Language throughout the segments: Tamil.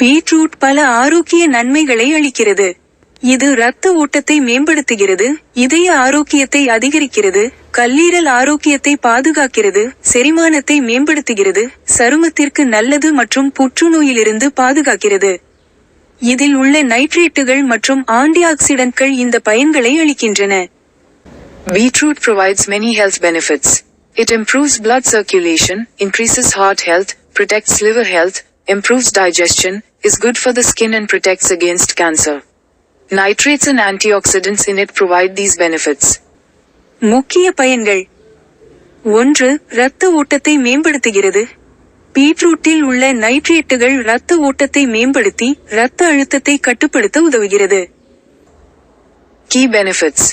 பீட்ரூட் பல ஆரோக்கிய நன்மைகளை அளிக்கிறது. இது இரத்த ஓட்டத்தை மேம்படுத்துகிறது இதய ஆரோக்கியத்தை அதிகரிக்கிறது கல்லீரல் ஆரோக்கியத்தை பாதுகாக்கிறது செரிமானத்தை மேம்படுத்துகிறது சருமத்திற்கு நல்லது மற்றும் புற்றுநோயிலிருந்து பாதுகாக்கிறது. இதில் உள்ள நைட்ரேட்டுகள் மற்றும் ஆன்டிஆக்சிடன்ட்கள் இந்த பயன்களை அளிக்கின்றன. Beetroot provides many health benefits. It improves blood circulation, increases heart health, protects liver health, improves digestion, is good for the skin and protects against cancer. Nitrates and antioxidants in it provide these benefits. முக்கிய பயன்கள் ஒன்று இரத்த ஓட்டத்தை மேம்படுத்துகிறது பீட்ரூட்டில் உள்ள நைட்ரேட்டுகள் இரத்த ஓட்டத்தை மேம்படுத்தி இரத்த அழுத்தத்தை கட்டுப்படுத்த உதவுகிறது Key benefits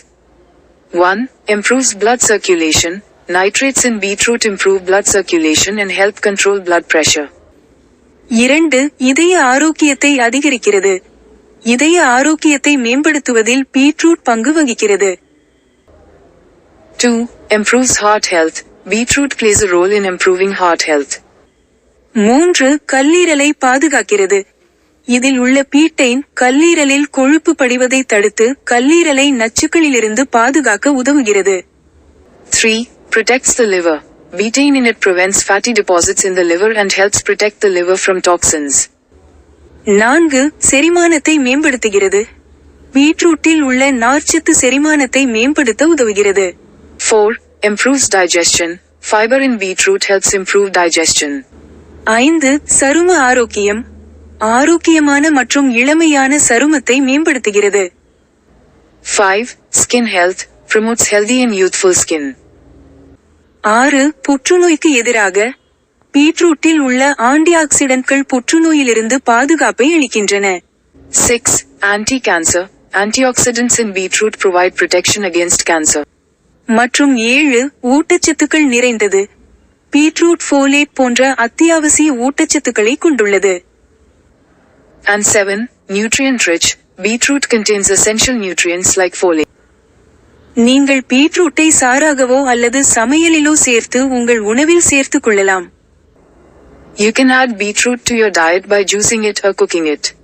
1. Improves blood circulation. Nitrates in beetroot improve blood circulation and help control blood pressure. இரண்டு இதய ஆரோக்கியத்தை அதிகரிக்கிறது இதய ஆரோக்கியத்தை மேம்படுத்துவதில் பீட்ரூட் பங்கு வகிக்கிறது 2. Improves heart health. Beetroot plays a role in improving heart health. மூன்று கல்லீரலை பாதுகாக்கிறது இதில் உள்ள பீட்டைன் கல்லீரலில் கொழுப்பு படிவதை தடுத்து கல்லீரலை நச்சுக்களிலிருந்து பாதுகாக்க உதவுகிறது 3. Protects the liver. Betaine in it prevents fatty deposits in the liver and helps protect the liver from toxins. நான்கு செரிமானத்தை மேம்படுத்துகிறது பீட்ரூட்டில் உள்ள நார்ச்சத்து செரிமானத்தை மேம்படுத்த உதவுகிறது 4. Improves digestion. Fiber in beetroot helps improve digestion. ஐந்து சரும ஆரோக்கியம் ஆரோக்கியமான மற்றும் இளமையான சருமத்தை மேம்படுத்துகிறது 5. Skin health. Promotes healthy and youthful skin. ஆறு புற்றுநோய்க்கு எதிராக பீட்ரூட்டில் உள்ள ஆன்டி ஆக்சிடென்ட்கள் புற்றுநோயிலிருந்து பாதுகாப்பை அளிக்கின்றன six anti cancer antioxidants in beetroot provide protection against cancer மற்றும் ஏழு ஊட்டச்சத்துக்கள் நிறைந்தது பீட்ரூட் ஃபோலேட் போன்ற அத்தியாவசிய ஊட்டச்சத்துக்களை கொண்டுள்ளது and seven nutrient rich beetroot contains essential nutrients like folate நீங்கள் பீட்ரூட்டை சாறாகவோ அல்லது சமையலிலோ சேர்த்து உங்கள் உணவில் சேர்த்துக் கொள்ளலாம் You can add beetroot to your diet by juicing it or cooking it.